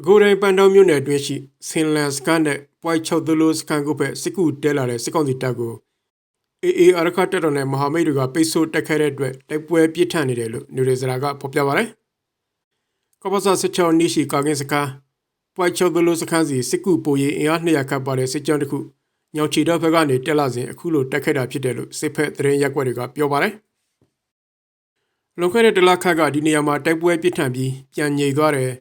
ပဲခူးတိုင်းပန်းတောင်းမြို့နယ်အတွင်းရှိဆင်လန်စကန်နဲ့ပွိုက်ချောက်သလိုစကန်ကုဘက်စစ်ကူတဲလာတဲ့စစ်ကောင်စီတပ်ကိုအေအေအရခတ်တပ်တော်နဲ့မဟာမိတ်တွေကပိတ်ဆို့တက်ခဲတဲ့အတွက်တိုက်ပွဲပြစ်ထန်နေတယ်လို့နေရစရာကဖော်ပြပါရယ်ကပ္ပစာစစ်ချောင်းနီရှိကာကင်းစကန်ပွိုက်ချောက်သလိုစကန်စီစစ်ကူပိုရင်အင်အား200ခန့်ပါတဲ့စစ်ကြောင်းတစ်ခုညောင်ချီတော့ဘက်ကနေတက်လာစဉ်အခုလိုတက်ခဲ့တာဖြစ်တယ်လို့စစ်ဖက်သတင်းရက်ွက်တွေကပြောပါရယ်လုံခဲ့တဲ့တလခတ်ကဒီနေရာမှာတိုက်ပွဲပြစ်ထန်ပြီးပြန်ငြိမ်သွားတယ်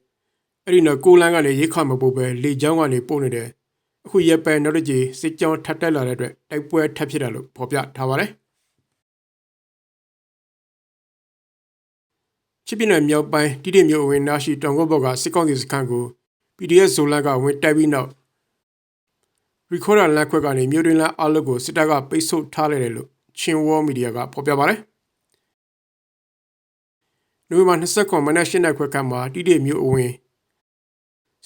အဲ့ဒီတော့ကိုလန်းကနေရိတ်ခါမပို့ပဲလေချောင်းကနေပို့နေတယ်အခုရက်ပဲနောက်တစ်ကြိမ်စစ်ကြောင်းထပ်တက်လာတဲ့အတွက်တိုက်ပွဲထပ်ဖြစ်တယ်လို့ဖော်ပြထားပါတယ်ချစ်ပြည်နယ်မြောက်ပိုင်းတိတိမြို့ဝင်နာရှိတောင်ကုတ်ဘော်ကစစ်ကောင်စီစခန်းကို PDF ဇိုလန်ကဝင်တိုက်ပြီးနောက် recorder လက်ခွက်ကနေမြို့တွင်လမ်းအလုပ်ကိုစစ်တပ်ကပိတ်ဆို့ထားလိုက်တယ်လို့ချင်းဝေါ်မီဒီယာကဖော်ပြပါတယ်။နိုဝင်ဘာ29မနက်၈နာရီခွဲကမှတိတိမြို့အဝင်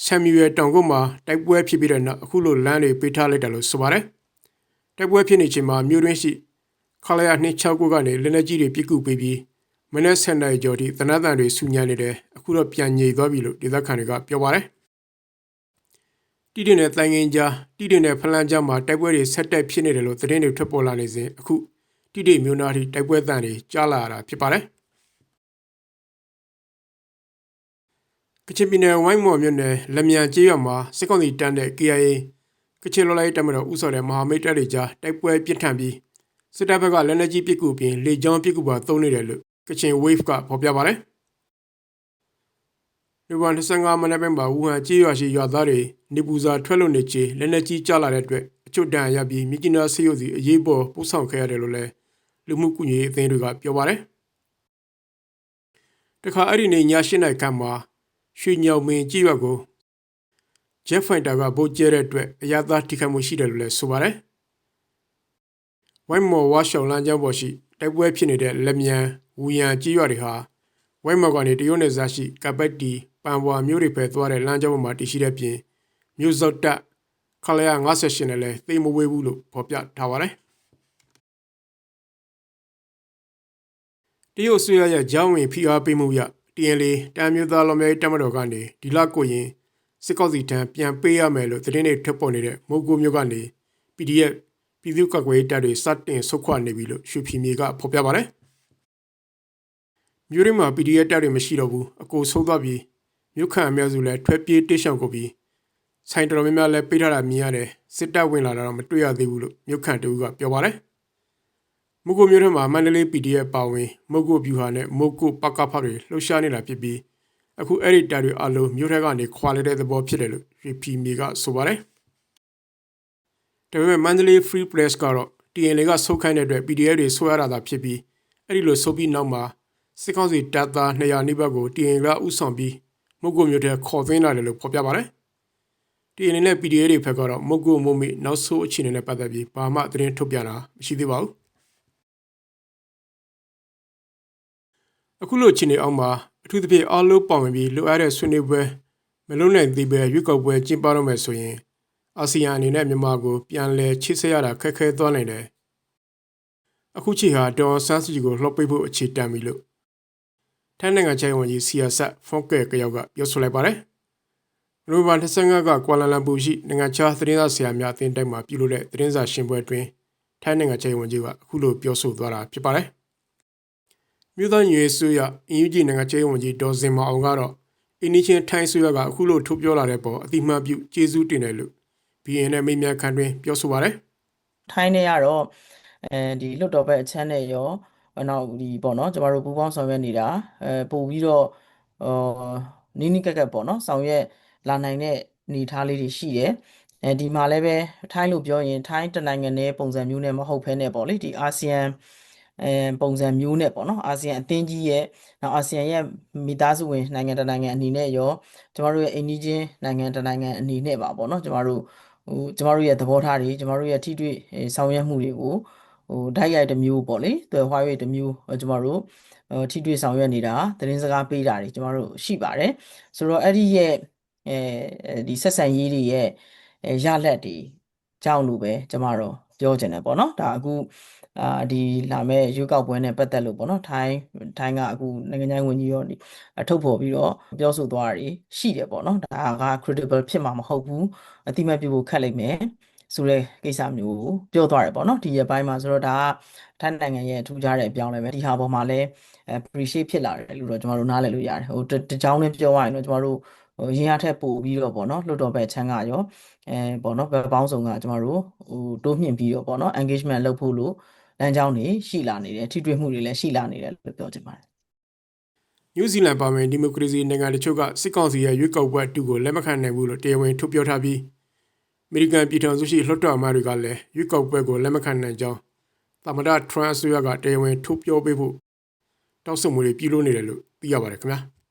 ဆမ်မြူရယ်တောင်ကုန်းမှာတိုက်ပွဲဖြစ်ပြီးတဲ့နောက်အခုလိုလမ်းတွေပိတ်ထားလိုက်တယ်လို့ဆိုပါတယ်။တိုက်ပွဲဖြစ်နေချိန်မှာမြို့တွင်းရှိခလာရ269ကနေလက်နက်ကြီးတွေပစ်ကူပေးပြီးမနက်7နာရီကျော်ထိသနတန်တွေဆူညံနေတယ်အခုတော့ပြန်ငြိမ်သွားပြီလို့ဒေသခံတွေကပြောပါတယ်။တိတိနဲ့တိုင်ငင်ကြားတိတိနဲ့ဖလန်ကြားမှာတိုက်ပွဲတွေဆက်တက်ဖြစ်နေတယ်လို့သတင်းတွေထွက်ပေါ်လာနေစဉ်အခုတိတိမျိုးနာထိတိုက်ပွဲတန်တွေကြားလာရတာဖြစ်ပါတယ်။ ကချင်ပြည်နယ်ဝိုင်းမော်မြို့နယ်လက်မြန်ကျေးရွာမှာစစ်ကောင်စီတန်းတဲ့ KIA ကချင်လိုလိုက်တပ်မတော်ဥဆောင်တဲ့မဟာမိတ်တပ်တွေကြားတိုက်ပွဲပြစ်ထန်ပြီးစစ်တပ်ဘက်ကလက်နက်ကြီးပစ်ကူပြင်လေကြောင်းပစ်ကူပါသုံးနေတယ်လို့ကချင် Wave ကဖော်ပြပါတယ်။ဒီวัน25မနက်ပိုင်းမှာဝူဟန်ကျေးရွာရှိရွာသားတွေနေပူစာထွက်လို့နေချေလက်နက်ကြီးကျလာတဲ့အတွက်အချွတ်တန်ရပြီးမြကြီးနားဆေးရုံစီအရေးပေါ်ပို့ဆောင်ခဲ့ရတယ်လို့လည်းလူမှုကူညီရေးအသင်းတွေကပြောပါတယ်။တခါအဲ့ဒီနေ့ည၈နာရီခန့်မှာ ရွှေညောင်မင်းကြည့်ရွက်ကိုဂျက်ဖိုင်တာကဗိုးကျဲတဲ့အတွက်အရသာထိခိုက်မှုရှိတယ်လို့လည်းဆိုပါတယ်။ဝိုင်းမော်ဝါရှောင်းလမ်းကြောင်းပေါ်ရှိတိုက်ပွဲဖြစ်နေတဲ့လက်မြန်ဝူရန်ကြည့်ရွက်တွေဟာဝိုင်းမော်ကနေတရုတ်နယ်စပ်ရှိကပတ်တီပန်ဘွာမြို့တွေပဲသွားတဲ့လမ်းကြောင်းပေါ်မှာတည်ရှိတဲ့ပြင်မြို့စောက်တက်ခလရ58နဲ့လည်းသိမဝေးဘူးလို့ဖော်ပြထားပါတယ်။တရုတ်ဆွေရရဲ့ကြောင်းဝင်ဖိအားပေးမှုရ TNL တမ်းမျိုးသားလောမျိုးတမတော်ကနေဒီလကိုရင်စစ်ကောက်စီထံပြန်ပေးရမယ်လို့သတင်းတွေထွက်ပေါ်နေတဲ့မုတ်ကိုမျိုးကနေ PDF ပြည်သူ့ကောက်ွယ်တပ်တွေစတင်ဆုတ်ခွာနေပြီလို့ရွှေဖီမြေကဖော်ပြပါတယ်မြို့ရင်းမှာ PDF တပ်တွေမရှိတော့ဘူးအကိုဆုံးသွားပြီးမြို့ခံအများစုလည်းထွက်ပြေးတိတ်ရှောင်ကုန်ပြီးဆိုင်တော်များများလည်းပိတ်ထားတာမြင်ရတယ်စစ်တပ်ဝင်လာတာတော့မတွေ့ရသေးဘူးလို့မြို့ခံတဦးကပြောပါတယ် မုတ်ကိုမြို့ထဲမှာမန္တလေး PDF ပါဝင်မုတ်ကိုဗျူဟာနဲ့မုတ်ကိုပကဖတွေလှုပ်ရှားနေတာဖြစ်ပြီးအခုအဲ့ဒီတာတွေအလုံးမြို့ထဲကနေခွာလိုက်တဲ့သဘောဖြစ်တယ်လို့ VP မီကဆိုပါတယ်။ဒါပေမဲ့မန္တလေး Free Press ကတော့ TNL ကဆုတ်ခိုင်းတဲ့အတွက် PDF တွေဆွဲရတာသာဖြစ်ပြီးအဲ့ဒီလိုဆုတ်ပြီးနောက်မှာစစ်ကောင်စီတပ်သား200နီးပါးကို TNL ကဥဆောင်ပြီးမုတ်ကိုမြို့ထဲခေါ်သွင်းလာတယ်လို့ဖော်ပြပါတယ်။ TNL နဲ့ PDF တွေဘက်ကတော့မုတ်ကိုမုံမိနောက်ဆုံးအခြေအနေနဲ့ပတ်သက်ပြီးဘာမှသတင်းထုတ်ပြန်တာမရှိသေးပါဘူး။ အခုလိုအခြေအနေအောက်မှာအထူးသဖြင့်အားလုံးပါဝင်ပြီးလိုအပ်တဲ့ဆွေးနွေးပွဲမလုံးနိုင်သေးပဲရွေးကောက်ပွဲကျင်းပတော့မယ်ဆိုရင်အာဆီယံအနေနဲ့မြန်မာကိုပြန်လည်ချိတ်ဆက်ရတာခက်ခဲသွားနိုင်တယ်အခုချိန်ဟာဒေါ်ဆန်းစုကြည်ကိုလှော့ပိတ်ဖို့အခြေတန်ပြီလို့ထိုင်းနိုင်ငံချိုင်ဝန်ကြီးစီယာဆက်ဖော့ကဲကယောက်ကပြောဆိုလိုက်ပါတယ်နိုဘာ25ကကွာလာလမ်ပူရှိနိုင်ငံခြားသတင်းစာဆရာများအသင်းတိုက်မှာပြုလုပ်တဲ့သတင်းစာရှင်းပွဲအတွင်းထိုင်းနိုင်ငံချိုင်ဝန်ကြီးကအခုလိုပြောဆိုသွားတာဖြစ်ပါတယ် မြို့သားညွေဆိုရအင်ယူဂျီနိုင်ငံခြားရေးဝန်ကြီးဒေါ်စင်မအောင်ကတော့အင်းနီချင်းထိုင်းဆိုရကအခုလိုထုတ်ပြောလာတဲ့ပေါ်အတိမတ်ပြုကျေးဇူးတင်တယ်လို့ BN နဲ့မိမြန်ခန့်တွင်ပြောဆိုပါတယ်ထိုင်းနဲ့ကတော့အဲဒီလွတ်တော်ဘက်အချမ်းနဲ့ရောနောက်ဒီပေါ့နော်ကျမတို့ပူးပေါင်းဆောင်ရွက်နေတာအဲပို့ပြီးတော့ဟောနီးနီးကက်ကက်ပေါ့နော်ဆောင်ရွက်လာနိုင်တဲ့အနေအထားလေးတွေရှိတယ်အဲဒီမှာလည်းပဲထိုင်းလို့ပြောရင်ထိုင်းတနိုင်ငံနဲ့ပုံစံမျိုးနဲ့မဟုတ်ဘဲနဲ့ပေါ့လေဒီအာဆီယံ အဲပုံစံမျိုးနဲ့ပေါ့နော်အာဆီယံအသင်းကြီးရဲ့နောက်အာဆီယံရဲ့မိသားစုဝင်နိုင်ငံတနိုင်ငံအနေနဲ့ရောကျမတို့ရဲ့အိမ်နီးချင်းနိုင်ငံတနိုင်ငံအနေနဲ့ပါပေါ့နော်ကျမတို့ဟိုကျမတို့ရဲ့သဘောထားတွေကျမတို့ရဲ့ထိတွေ့ဆောင်ရွက်မှုတွေကိုဟိုဓာတ်ရိုက်တစ်မျိုးပေါ့လေသွယ်ဝှား၍တစ်မျိုးကျမတို့ထိတွေ့ဆောင်ရွက်နေတာသတင်းစကားပေးတာတွေကျမတို့ရှိပါတယ်ဆိုတော့အဲ့ဒီရဲ့အဲဒီဆက်ဆံရေးတွေရဲ့ရလက်တွေကြောင့်လို့ပဲကျမတို့ပြောချင်တယ်ပေါ့နော်ဒါအခု အာဒီလာမဲ့ရွေးကောက်ပွဲနဲ့ပတ်သက်လို့ပေါ့နော်ထိုင်းထိုင်းကအခုနိုင်ငံခြားရေးဝန်ကြီးရောဒီအထုတ်ဖော်ပြီးတော့ပြောဆိုသွားတာတွေရှိတယ်ပေါ့နော်ဒါက credible ဖြစ်မှာမဟုတ်ဘူးအတိမတ်ပြုဖို့ခက်လိမ့်မယ်ဆိုတဲ့ကိစ္စမျိုးကိုပြောသွားတယ်ပေါ့နော်ဒီရက်ပိုင်းမှာဆိုတော့ဒါကထိုင်းနိုင်ငံရဲ့ထူးခြားတဲ့အပြောင်းလဲပဲဒီဟာပေါ်မှာလည်း appreciate ဖြစ်လာတယ်လို့တော့ကျွန်တော်တို့နားလည်လို့ရတယ်ဟိုတတကြောင်းနဲ့ပြောရရင်တော့ကျွန်တော်တို့ဟိုရင်းရထက်ပို့ပြီးတော့ပေါ့နော်လွတ်တော်ဘက်ချမ်းကရောအဲပေါ့နော်ဘက်ပေါင်းစုံကကျွန်တော်တို့ဟိုတိုးမြှင့်ပြီးတော့ပေါ့နော် engagement လုပ်ဖို့လို့ လမ်းကြောင်းတွေရှိလာနေတယ်ထိတွေ့မှုတွေလည်းရှိလာနေတယ်လို့ပြောချင်ပါတယ်နယူးဇီလန်ပါဝင်ဒီမိုကရေစီနိုင်ငံတချို့ကစစ်ကောင်စီရဲ့ရွေးကောက်ပွဲအတူကိုလက်မခံနိုင်ဘူးလို့တရားဝင်ထုတ်ပြောထားပြီးအမေရိကန်ပြည်ထောင်စုရှိလွှတ်တော်အမတ်တွေကလည်းရွေးကောက်ပွဲကိုလက်မခံနိုင်ကြောင်းသမ္မတထရန့်အစိုးရကတရားဝင်ထုတ်ပြောပေးဖို့တောက်ဆိုမှုတွေပြုလုပ်နေတယ်လို့သိရပါတယ်ခင်ဗျာ။